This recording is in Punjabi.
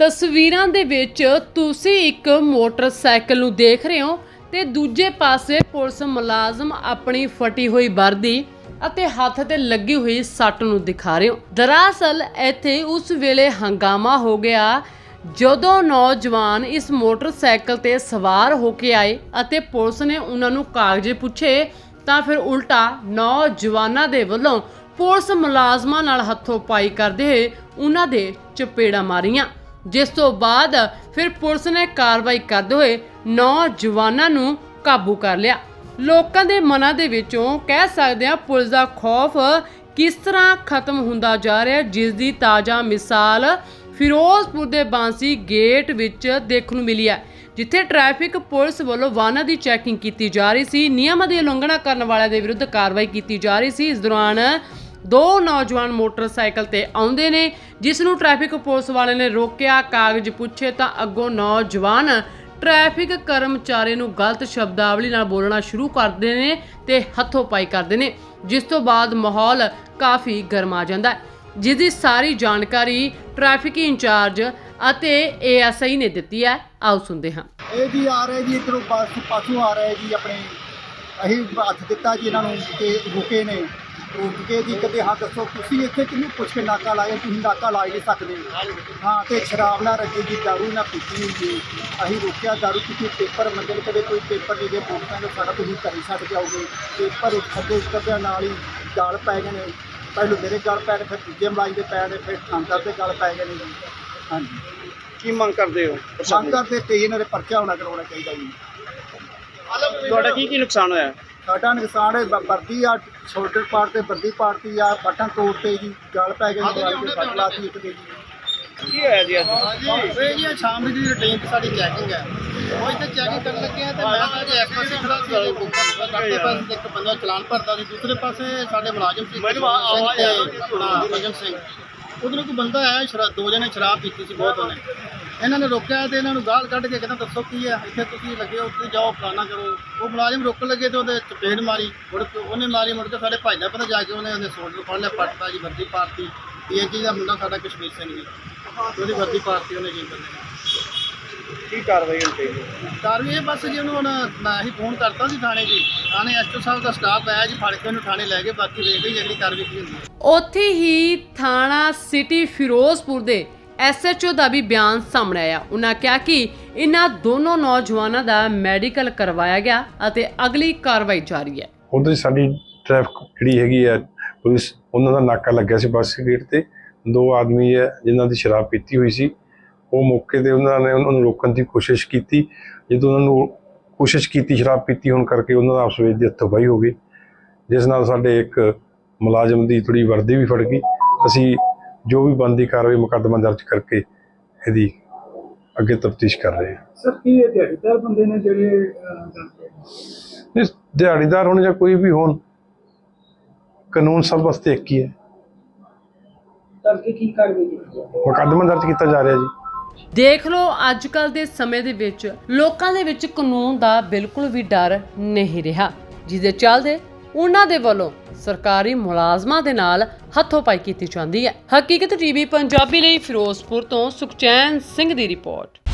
ਤਸਵੀਰਾਂ ਦੇ ਵਿੱਚ ਤੁਸੀਂ ਇੱਕ ਮੋਟਰਸਾਈਕਲ ਨੂੰ ਦੇਖ ਰਹੇ ਹੋ ਤੇ ਦੂਜੇ ਪਾਸੇ ਪੁਲਿਸ ਮੁਲਾਜ਼ਮ ਆਪਣੀ ਫਟੀ ਹੋਈ ਵਰਦੀ ਅਤੇ ਹੱਥ ਤੇ ਲੱਗੀ ਹੋਈ ਸੱਟ ਨੂੰ ਦਿਖਾ ਰਹੇ ਹੋ। ਦਰਅਸਲ ਇੱਥੇ ਉਸ ਵੇਲੇ ਹੰਗਾਮਾ ਹੋ ਗਿਆ ਜਦੋਂ ਨੌਜਵਾਨ ਇਸ ਮੋਟਰਸਾਈਕਲ ਤੇ ਸਵਾਰ ਹੋ ਕੇ ਆਏ ਅਤੇ ਪੁਲਿਸ ਨੇ ਉਹਨਾਂ ਨੂੰ ਕਾਗਜ਼ੇ ਪੁੱਛੇ ਤਾਂ ਫਿਰ ਉਲਟਾ ਨੌਜਵਾਨਾਂ ਦੇ ਵੱਲੋਂ ਪੁਲਿਸ ਮੁਲਾਜ਼ਮਾਂ ਨਾਲ ਹੱਥੋਂ ਪਾਈ ਕਰਦੇ ਹੋਏ ਉਹਨਾਂ ਦੇ ਚਪੇੜਾ ਮਾਰੀਆਂ। ਜਿਸ ਤੋਂ ਬਾਅਦ ਫਿਰ ਪੁਲਿਸ ਨੇ ਕਾਰਵਾਈ ਕਰਦੇ ਹੋਏ ਨੌਜਵਾਨਾਂ ਨੂੰ ਕਾਬੂ ਕਰ ਲਿਆ। ਲੋਕਾਂ ਦੇ ਮਨਾਂ ਦੇ ਵਿੱਚੋਂ ਕਹਿ ਸਕਦੇ ਆ ਪੁਲਿਸ ਦਾ ਖੌਫ ਕਿਸ ਤਰ੍ਹਾਂ ਖਤਮ ਹੁੰਦਾ ਜਾ ਰਿਹਾ ਜਿਸ ਦੀ ਤਾਜ਼ਾ ਮਿਸਾਲ ਫਿਰੋਜ਼ਪੁਰ ਦੇ ਬਾਂਸੀ ਗੇਟ ਵਿੱਚ ਦੇਖਣ ਨੂੰ ਮਿਲੀ ਹੈ, ਜਿੱਥੇ ਟ੍ਰੈਫਿਕ ਪੁਲਿਸ ਵੱਲੋਂ ਵਾਹਨਾਂ ਦੀ ਚੈਕਿੰਗ ਕੀਤੀ ਜਾ ਰਹੀ ਸੀ। ਨਿਯਮਾਂ ਦੀ ਉਲੰਘਣਾ ਕਰਨ ਵਾਲਿਆਂ ਦੇ ਵਿਰੁੱਧ ਕਾਰਵਾਈ ਕੀਤੀ ਜਾ ਰਹੀ ਸੀ। ਇਸ ਦੌਰਾਨ ਦੋ ਨੌਜਵਾਨ ਮੋਟਰਸਾਈਕਲ ਤੇ ਆਉਂਦੇ ਨੇ ਜਿਸ ਨੂੰ ਟ੍ਰੈਫਿਕ ਪੁਲਿਸ ਵਾਲੇ ਨੇ ਰੋਕਿਆ। ਕਾਗਜ਼ ਪੁੱਛੇ ਤਾਂ ਅੱਗੋਂ ਨੌਜਵਾਨ ਟ੍ਰੈਫਿਕ ਕਰਮਚਾਰੀ ਨੂੰ ਗਲਤ ਸ਼ਬਦਾਵਲੀ ਨਾਲ ਬੋਲਣਾ ਸ਼ੁਰੂ ਕਰਦੇ ਨੇ ਤੇ ਹੱਥੋਂ ਪਾਈ ਕਰਦੇ ਨੇ, ਜਿਸ ਤੋਂ ਬਾਅਦ ਮਾਹੌਲ ਕਾਫੀ ਗਰਮਾ ਜਾਂਦਾ ਹੈ। ਜਿਸ ਦੀ ਸਾਰੀ ਜਾਣਕਾਰੀ ਟ੍ਰੈਫਿਕ ਇੰਚਾਰਜ ਅਤੇ ਏਐਸਆਈ ਨੇ ਦਿੱਤੀ ਹੈ। ਆਓ ਸੁਣਦੇ ਹਾਂ। ਇਹ ਜੀ ਆ ਰਹੇ ਜੀ, ਇੱਧਰੋਂ ਪਾਸ ਪਾਸੋਂ ਆ ਰਹੇ ਜੀ, ਆਪਣੇ ਅਸੀਂ ਹੱਥ ਦਿੱਤਾ ਜੀ ਇਹਨਾਂ ਨੂੰ ਤੇ ਰੁਕੇ ਨੇ। ਰੁਕ ਕੇ ਜੀ ਕਦੇ ਹਾਂ ਦੱਸੋ ਤੁਸੀਂ ਇੱਥੇ ਕਿਹਨੂੰ ਪੁੱਛ ਕੇ ਨਾਕਾ ਲਾਇਆ ਤੁਸੀਂ ਨਾਕਾ ਲਾ ਹੀ ਨਹੀਂ ਸਕਦੇ। ਹਾਂ ਤੇ ਸ਼ਰਾਬ ਨਾ ਰੱਖੀ ਜੀ ਦਾਰੂ ਨਾ ਪੀਤੀ ਜੀ। ਅਸੀਂ ਰੁਕਿਆ ਦਾਰੂ ਪੀਤੀ ਪੇਪਰ ਮੰਗੇ ਨੇ, ਕਦੇ ਕੋਈ ਪੇਪਰ ਨਹੀਂ ਦੇ ਮੋਟਰਸਾਈਕਲ ਸਾਡਾ ਤੁਸੀਂ ਘਰੇ ਛੱਡ ਕੇ ਆਓਗੇ। ਪੇਪਰ ਖੱਦੇ ਉੱਤਰਦਿਆਂ ਨਾਲ ਹੀ ਗਾਲ ਪੈ ਗਏ ਨੇ। ਪਹਿਲੋਂ ਮੇਰੇ ਗਾਲ ਪੈ ਗਏ ਫਿਰ ਦੂਜੇ ਮਲਾਈ ਦੇ ਪੈ ਗਏ ਫਿਰ ਥਾਂਦਰ ਦੇ ਗਾਲ ਪੈ ਗਏ ਨੇ। ਜੀ ਹਾਂਜੀ। ਕੀ ਮੰਗ ਕਰਦੇ ਹੋ? ਸ਼ੰਕਰ ਦੇ ਤੇ ਇਹਨਾਂ ਦੇ ਪਰਚਾ ਹੋਣਾ ਕਰਾਉਣਾ ਚਾਹੀਦਾ ਜੀ। ਤੁਹਾਡਾ ਕੀ ਕੀ ਨੁਕਸਾਨ ਹੋਇਆ? ਸਾਡਾ ਨੁਕਸਾਨ ਹੈ ਬ- ਵਰਦੀ ਆ ਸ਼ੋਲਡਰ ਪਾਰਟ ਤੇ ਵਰਦੀ ਪਾੜਤੀ ਆ ਬਟਨ ਤੋੜਤੇ ਜੀ ਗਲ ਪੈ ਗਏ ਦਵਾਈ ਤੇ ਸੱਟ ਲਾਤੀ ਇੱਕ ਦੇ ਜੀ। ਕੀ ਹੋਇਆ ਜੀ ਅੱਜ? ਇਹ ਜੀ ਸ਼ਾਮ ਦੀ ਰੁਟੀਨ ਤੇ ਸਾਡੀ ਚੈਕਿੰਗ ਹੈ। ਉਹ ਇੱਥੇ ਚੈਕਿੰਗ ਕਰਨ ਲੱਗੇ ਆ ਤੇ ਮੈਂ ਤਾਂ ਜੀ ਇਸ ਪਾਸੇ ਖੜਾ ਸੀ ਤੇ ਡਾਕਟਰ ਪਾਸੇ ਇੱਕ ਬੰਦਾ ਚਲਾਨ ਭਰਦਾ ਸੀ ਦੂਸਰੇ ਪਾਸੇ ਸਾਡੇ ਮੁਲਾਜ਼ਮ ਸੀ ਮੈਨੂੰ ਆ- ਆਵਾਜ਼ ਆ ਰਹੀ ਤੇ ਆਪਣਾ ਭਜਨ ਸਿੰਘ। ਉਧਰੋਂ ਕੋਈ ਬੰਦਾ ਆਇਆ ਸ਼ਰਾਬ ਦੋ ਜਣੇ ਸ਼ਰਾਬ ਪੀਤੀ ਸੀ ਬਹੁਤ ਉਹਨੇ। ਇਹਨਾਂ ਨੇ ਰੋਕਿਆ ਤੇ ਇਹਨਾਂ ਨੂੰ ਗਾਲ ਕੱਢ ਕੇ ਕਹਿੰਦਾ ਦੱਸੋ ਕੀ ਹੈ ਇੱਥੇ ਤੁਸੀਂ ਲੱਗੇ ਹੋ ਉੱਥੇ ਜਾਓ ਫਲਾਣਾ ਕਰੋ। ਉਹ ਮੁਲਾਜ਼ਮ ਰੋਕਣ ਲੱਗੇ ਤੇ ਉਹਦੇ ਚਪੇੜ ਮਾਰੀ ਮੁੜ ਕੇ ਉਹਨੇ ਮਾਰੀ ਮੁੜ ਕੇ ਸਾਡੇ ਭਾਈ ਦਾ ਪਤਾ ਜਾ ਕੇ ਉਹਨੇ ਉਹਦੇ ਸੋਲਡਰ ਫੜ ਲਿਆ ਪੱਟਦਾ ਜੀ ਵਰਦੀ ਪਾਰਟੀ ਇਹ ਚੀਜ਼ ਦਾ ਮੁੰਡਾ ਸਾਡਾ ਕਸ਼ਮੀਰ ਸਿੰਘ ਜੀ। ਉਹਦੀ ਵਰਦੀ ਪਾਰਟੀ ਉਹਨੇ ਜੀ। ਬੰਦੇ ਕੀ ਕਾਰਵਾਈ ਚਾਹੀਦੀ ਹੈ? ਕਾਰਵਾਈ ਇਹ ਬਸ ਜੀ ਉਹਨੂੰ ਹੁਣ ਮੈਂ ਹੀ ਫੋਨ ਕਰਤਾ ਸੀ ਥਾਣੇ ਜੀ। ਥਾਣੇ ਐਸਟੋ ਸਾਹਿਬ ਦਾ ਸਟਾਫ ਆਇਆ ਜੀ ਫੜ ਕੇ ਉਹਨੂੰ ਥਾਣੇ ਲੈ ਗਏ ਬਾਕੀ ਵੇਖਦੇ ਜੀ ਅਗਲੀ ਕਾਰਵਾਈ ਕੀ ਹੁੰਦੀ ਹੈ। ਉੱਥੇ ਹੀ ਥਾਣਾ ਸਿਟੀ ਫਿਰੋਜ਼ਪੁਰ ਦੇ ਐਸਐਚਓ ਦਾ ਵੀ ਬਿਆਨ ਸਾਹਮਣੇ ਆਇਆ। ਉਹਨਾਂ ਕਿਹਾ ਕਿ ਇਹਨਾਂ ਦੋਨੋਂ ਨੌਜਵਾਨਾਂ ਦਾ ਮੈਡੀਕਲ ਕਰਵਾਇਆ ਗਿਆ ਅਤੇ ਅਗਲੀ ਕਾਰਵਾਈ ਜਾਰੀ ਹੈ। ਉਧਰ ਸਾਡੀ ਟ੍ਰੈਫਿਕ ਜਿਹੜੀ ਹੈਗੀ ਹੈ, ਪੁਲਿਸ ਉਹਨਾਂ ਦਾ ਨਾਕਾ ਲੱਗਿਆ ਸੀ ਬੱਸ ਗੇਟ ਤੇ। ਦੋ ਆਦਮੀ ਹੈ ਜਿਨ੍ਹਾਂ ਦੀ ਸ਼ਰਾਬ ਪੀਤੀ ਹੋਈ ਸੀ। ਉਹ ਮੌਕੇ ਤੇ ਉਹਨਾਂ ਨੇ ਉਹਨਾਂ ਨੂੰ ਰੋਕਣ ਦੀ ਕੋਸ਼ਿਸ਼ ਕੀਤੀ। ਜਦੋਂ ਉਹਨਾਂ ਨੂੰ ਕੋਸ਼ਿਸ਼ ਕੀਤੀ ਸ਼ਰਾਬ ਪੀਤੀ, ਹੋਣ ਕਰਕੇ ਉਹਨਾਂ ਦਾ ਆਪਸ ਵਿੱਚ ਦੀ ਹੱਥੋਂ-ਪਾਈ ਹੋ ਗਈ। ਜਿਸ ਨਾਲ ਸਾਡੇ ਇੱਕ ਮੁਲਾਜ਼ਮ ਦੀ ਥੋੜੀ ਵਰਦੀ ਵੀ ਫੜ ਗਈ। ਅਸੀਂ ਜੋ ਵੀ ਬੰਦੀ ਕਾਰਵਾਈ ਮੁਕੱਦਮਾ ਦਰਜ ਕਰਕੇ ਇਹਦੀ ਅੱਗੇ ਤਫਤੀਸ਼ ਕਰ ਰਹੇ ਹਾਂ ਸਰ ਕੀ ਇਹ ਦਿਹਾੜੀਦਾਰ ਬੰਦੇ ਨੇ ਜਿਹੜੇ ਅਹ? ਇਸ ਦਿਹਾੜੀਦਾਰ ਹੋਣ ਜਾਂ ਕੋਈ ਵੀ ਹੋਣ ਕਾਨੂੰਨ ਸਭ ਵਾਸਤੇ ਇੱਕ ਹੀ ਹੈ ਕਰਕੇ ਕੀ ਕਾਰਵਾਈ ਕੀਤੀ? ਮੁਕੱਦਮਾ ਦਰਜ ਕੀਤਾ ਜਾ ਰਿਹਾ ਜੀ ਦੇਖ ਲਓ ਅੱਜ ਕੱਲ ਦੇ ਸਮੇਂ ਦੇ ਵਿੱਚ ਲੋਕਾਂ ਦੇ ਵਿੱਚ ਕਾਨੂੰਨ ਦਾ ਬਿਲਕੁਲ ਵੀ ਡਰ ਨਹੀਂ ਰਿਹਾ ਜਿਹਦੇ ਚੱਲਦੇ ਉਹਨਾਂ ਦੇ ਵੱਲੋਂ ਸਰਕਾਰੀ ਮੁਲਾਜ਼ਮਾਂ ਦੇ ਨਾਲ ਹੱਥੋਂ-ਪਾਈ ਕੀਤੀ ਜਾਂਦੀ ਹੈ। ਹਕੀਕਤ ਟੀਵੀ ਪੰਜਾਬੀ ਲਈ ਫਿਰੋਜ਼ਪੁਰ ਤੋਂ ਸੁਖਚੈਨ ਸਿੰਘ ਦੀ ਰਿਪੋਰਟ।